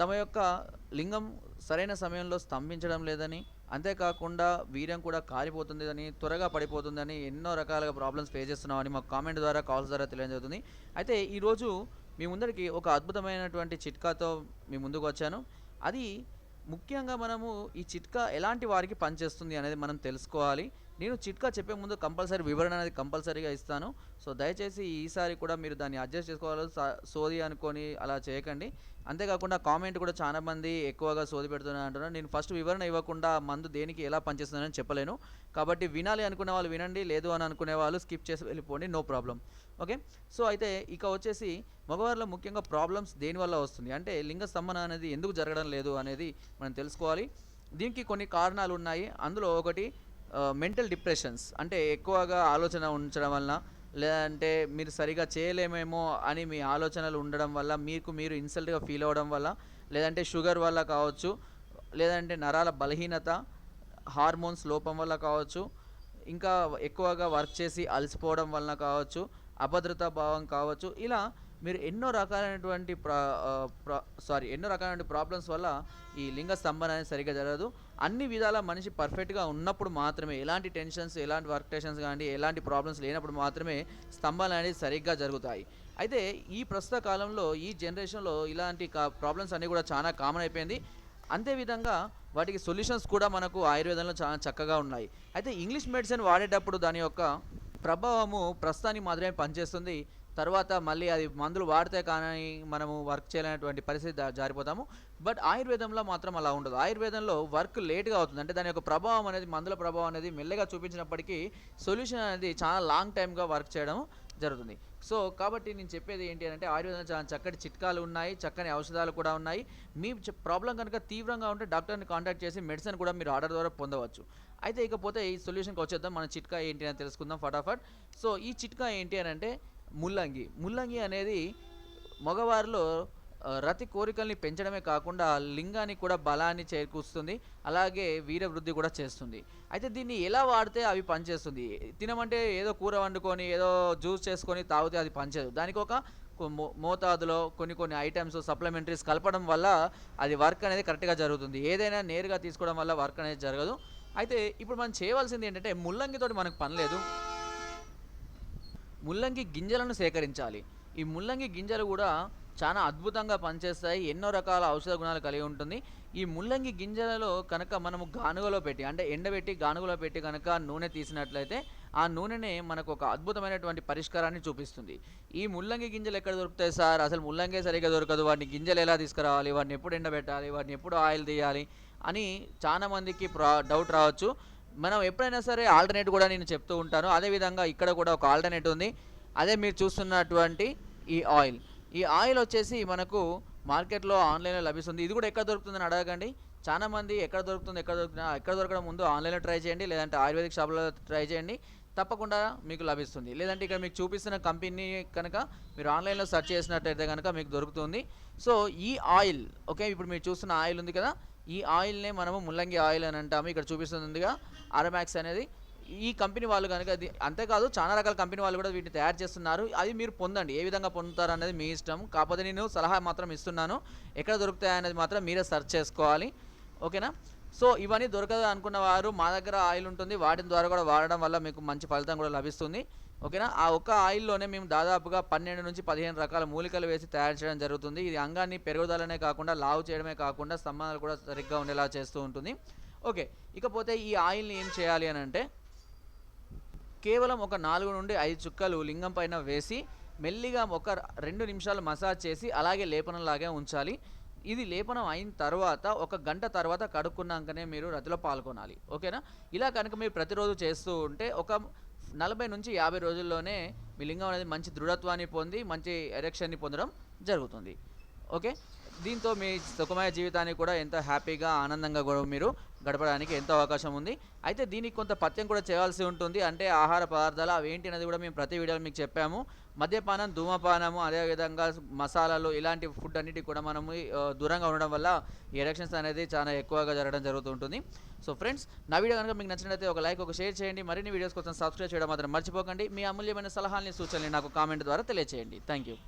తమ యొక్క లింగం సరైన సమయంలో స్తంభించడం లేదని అంతేకాకుండా వీర్యం కూడా కాలిపోతుంది అని త్వరగా పడిపోతుందని ఎన్నో రకాలుగా ప్రాబ్లమ్స్ ఫేస్ చేస్తున్నామని మాకు కామెంట్ ద్వారా కాల్స్ ద్వారా తెలియజేస్తుంది అయితే ఈరోజు మీ ముందరికి ఒక అద్భుతమైనటువంటి చిట్కాతో మీ ముందుకు వచ్చాను. అది ముఖ్యంగా మనము ఈ చిట్కా ఎలాంటి వారికి పనిచేస్తుంది అనేది మనం తెలుసుకోవాలి. నేను చిట్కా చెప్పే ముందు కంపల్సరీ వివరణ అనేది కంపల్సరీగా ఇస్తాను. సో దయచేసి ఈసారి కూడా మీరు దాన్ని అడ్జస్ట్ చేసుకోవాలి. సోది అనుకొని అలా చేయకండి. అంతేకాకుండా కామెంట్ కూడా చాలా మంది ఎక్కువగా సోది పెడుతున్నారు అంటున్నారు. నేను ఫస్ట్ వివరణ ఇవ్వకుండా మందు దేనికి ఎలా పనిచేస్తుందని చెప్పలేను. కాబట్టి వినాలి అనుకునే వాళ్ళు వినండి లేదు అని అనుకునే వాళ్ళు స్కిప్ చేసి వెళ్ళిపోండి నో ప్రాబ్లం. ఓకే? సో అయితే ఇక వచ్చేసి మగవారిలో ముఖ్యంగా ప్రాబ్లమ్స్ దేనివల్ల వస్తుంది? అంటే లింగ స్తంభన అనేది ఎందుకు జరగడం లేదు అనేది మనం తెలుసుకోవాలి. దీనికి కొన్ని కారణాలు ఉన్నాయి. అందులో ఒకటి మెంటల్ డిప్రెషన్స్ అంటే ఎక్కువగా ఆలోచన ఉంచడం వలన లేదంటే మీరు సరిగా చేయలేమేమో అని మీ ఆలోచనలు ఉండడం వల్ల మీకు మీరు ఇన్సల్ట్గా ఫీల్ అవ్వడం వల్ల లేదంటే షుగర్ వల్ల కావచ్చు లేదంటే నరాల బలహీనత హార్మోన్స్ లోపం వల్ల కావచ్చు ఇంకా ఎక్కువగా వర్క్ చేసి అలసిపోవడం వలన కావచ్చు అభద్రతా భావం కావచ్చు ఇలా మీరు ఎన్నో రకాలైనటువంటి ప్రా సారీ ఎన్నో రకాలైన ప్రాబ్లమ్స్ వల్ల ఈ లింగ స్తంభన అనేది సరిగ్గా జరగదు. అన్ని విధాల మనిషి పర్ఫెక్ట్గా ఉన్నప్పుడు మాత్రమే ఎలాంటి టెన్షన్స్ ఎలాంటి వర్క్ టెన్షన్స్ కానీ ఎలాంటి ప్రాబ్లమ్స్ లేనప్పుడు మాత్రమే స్తంభాలు అనేది సరిగ్గా జరుగుతాయి. అయితే ఈ ప్రస్తుత కాలంలో ఈ జనరేషన్లో ఇలాంటి ప్రాబ్లమ్స్ అన్నీ కూడా చాలా కామన్ అయిపోయింది. అంతేవిధంగా వాటికి సొల్యూషన్స్ కూడా మనకు ఆయుర్వేదంలో చాలా చక్కగా ఉన్నాయి. అయితే ఇంగ్లీష్ మెడిసిన్ వాడేటప్పుడు దాని యొక్క ప్రభావము ప్రస్తుతానికి మాత్రమే పనిచేస్తుంది. తర్వాత మళ్ళీ అది మందులు వాడితే కానీ మనము వర్క్ చేయలేనటువంటి పరిస్థితి జారిపోతాము. బట్ ఆయుర్వేదంలో మాత్రం అలా ఉండదు. ఆయుర్వేదంలో వర్క్ లేట్గా అవుతుంది. అంటే దాని యొక్క ప్రభావం అనేది మందుల ప్రభావం అనేది మెల్లగా చూపించినప్పటికీ సొల్యూషన్ అనేది చాలా లాంగ్ టైమ్గా వర్క్ చేయడం జరుగుతుంది. సో కాబట్టి నేను చెప్పేది ఏంటి అంటే ఆయుర్వేదంలో చాలా చక్కటి చిట్కాలు ఉన్నాయి. చక్కని ఔషధాలు కూడా ఉన్నాయి. మీ ప్రాబ్లం కనుక తీవ్రంగా ఉంటే డాక్టర్ని కాంటాక్ట్ చేసి మెడిసిన్ కూడా మీరు ఆర్డర్ ద్వారా పొందవచ్చు. అయితే ఇకపోతే ఈ సొల్యూషన్కి వచ్చేద్దాం. మన చిట్కా ఏంటి అని తెలుసుకుందాం ఫటాఫట్. సో ఈ చిట్కా ఏంటి అని అంటే ముల్లంగి. ముల్లంగి అనేది మగవారిలో రతి కోరికల్ని పెంచడమే కాకుండా లింగానికి కూడా బలాన్ని చేకూరుస్తుంది. అలాగే వీరవృద్ధి కూడా చేస్తుంది. అయితే దీన్ని ఎలా వాడితే అవి పనిచేస్తుంది? తినమంటే ఏదో కూర వండుకొని ఏదో జ్యూస్ చేసుకొని తాగితే అది పనిచేయదు. దానికి ఒక మో- మోతాదులో కొన్ని కొన్ని ఐటమ్స్ సప్లిమెంటరీస్ కలపడం వల్ల అది వర్క్ అనేది కరెక్ట్గా జరుగుతుంది. ఏదైనా నేరుగా తీసుకోవడం వల్ల వర్క్ అనేది జరగదు. అయితే ఇప్పుడు మనం చేయవలసింది ఏంటంటే ముల్లంగితోటి మనకు పని లేదు. ముల్లంగి గింజలను సేకరించాలి. ఈ ముల్లంగి గింజలు కూడా చాలా అద్భుతంగా పనిచేస్తాయి. ఎన్నో రకాల ఔషధ గుణాలు కలిగి ఉంటుంది. ఈ ముల్లంగి గింజలలో కనుక మనము గానుగలో పెట్టి అంటే ఎండబెట్టి గానుగలో పెట్టి కనుక నూనె తీసినట్లయితే ఆ నూనెనే మనకు ఒక అద్భుతమైనటువంటి పరిష్కారాన్ని చూపిస్తుంది. ఈ ముల్లంగి గింజలు ఎక్కడ దొరుకుతాయి సార్? అసలు ముల్లంగే సరిగ్గా దొరకదు. వాటిని గింజలు ఎలా తీసుకురావాలి? వాటిని ఎప్పుడు ఎండబెట్టాలి? వాటిని ఎప్పుడు ఆయిల్ తీయాలి? అని చాలా మందికి ప్రా డౌట్ రావచ్చు. మనం ఎప్పుడైనా సరే ఆల్టర్నేట్ కూడా నేను చెప్తూ ఉంటాను. అదేవిధంగా ఇక్కడ కూడా ఒక ఆల్టర్నేట్ ఉంది. అదే మీరు చూస్తున్నటువంటి ఈ ఆయిల్ ఈ ఆయిల్ వచ్చేసి మనకు మార్కెట్లో ఆన్లైన్లో లభిస్తుంది. ఇది కూడా ఎక్కడ దొరుకుతుందని అడగండి చాలా మంది ఎక్కడ దొరుకుతుంది ఎక్కడ దొరుకుతుంది ఎక్కడ దొరకడం ముందు ఆన్లైన్లో ట్రై చేయండి. లేదంటే ఆయుర్వేదిక్ షాప్లో ట్రై చేయండి. తప్పకుండా మీకు లభిస్తుంది. లేదంటే ఇక్కడ మీకు చూపిస్తున్న కంపెనీ కనుక మీరు ఆన్లైన్లో సెర్చ్ చేసినట్టయితే కనుక మీకు దొరుకుతుంది. సో ఈ ఆయిల్ ఓకే ఇప్పుడు మీరు చూస్తున్న ఆయిల్ ఉంది కదా. ఈ ఆయిల్నే మనము ముల్లంగి ఆయిల్ అని అంటాము. ఇక్కడ చూపిస్తుందిగా అరమాక్స్ అనేది. ఈ కంపెనీ వాళ్ళు కనుక అది అంతేకాదు చాలా రకాల కంపెనీ వాళ్ళు కూడా వీటిని తయారు చేస్తున్నారు. అది మీరు పొందండి. ఏ విధంగా పొందుతారు అనేది మీ ఇష్టం. కాకపోతే నేను సలహా మాత్రం ఇస్తున్నాను. ఎక్కడ దొరుకుతాయి అనేది మాత్రం మీరే సెర్చ్ చేసుకోవాలి. ఓకేనా? సో ఇవన్నీ దొరకదు అనుకున్న వారు మా దగ్గర ఆయిల్ ఉంటుంది. వాటిని ద్వారా కూడా వాడడం వల్ల మీకు మంచి ఫలితం కూడా లభిస్తుంది. ఓకేనా? ఆ ఒక్క ఆయిల్లోనే మేము దాదాపుగా పన్నెండు నుంచి పదిహేను రకాల మూలికలు వేసి తయారు చేయడం జరుగుతుంది. ఇది అంగాన్ని పెరుగుదలనే కాకుండా లావు చేయడమే కాకుండా స్తంభాలు కూడా సరిగ్గా ఉండేలా చేస్తూ ఉంటుంది. ఓకే. ఇకపోతే ఈ ఆయిల్ని ఏం చేయాలి అని అంటే కేవలం ఒక నాలుగు నుండి ఐదు చుక్కలు లింగం పైన వేసి మెల్లిగా ఒక రెండు నిమిషాలు మసాజ్ చేసి అలాగే లేపనంలాగే ఉంచాలి. ఇది లేపనం అయిన తర్వాత ఒక గంట తర్వాత కడుక్కున్నాకనే మీరు రతిలో పాల్గొనాలి. ఓకేనా? ఇలా కనుక మీరు ప్రతిరోజు చేస్తూ ఉంటే ఒక నలభై నుంచి యాభై రోజుల్లోనే మీ లింగం అనేది మంచి దృఢత్వాన్ని పొంది మంచి ఎరెక్షన్ని పొందడం జరుగుతుంది. ఓకే? దీంతో మీ సుఖమయ జీవితాన్ని కూడా ఎంతో హ్యాపీగా ఆనందంగా కూడా మీరు గడపడానికి ఎంతో అవకాశం ఉంది. అయితే దీనికి కొంత పథ్యం కూడా చేయాల్సి ఉంటుంది. అంటే ఆహార పదార్థాలు అవి ఏంటి అనేది కూడా మేము ప్రతి వీడియోలో మీకు చెప్పాము. మద్యపానం ధూమపానము అదేవిధంగా మసాలాలు ఇలాంటి ఫుడ్ అన్నిటి కూడా మనము దూరంగా ఉండడం వల్ల ఈ ఎలక్షన్స్ అనేది చాలా ఎక్కువగా జరగడం జరుగుతుంటుంది సో ఫ్రెండ్స్ నా వీడియో కనుక మీకు నచ్చినట్లయితే ఒక లైక్ ఒక షేర్ చేయండి. మరిన్ని వీడియోస్ కోసం సబ్స్క్రైబ్ చేయడం మాత్రం మర్చిపోకండి. మీ అమూల్యమైన సలహాలని సూచనలు నాకు కామెంట్ ద్వారా తెలియజేయండి థ్యాంక్ యూ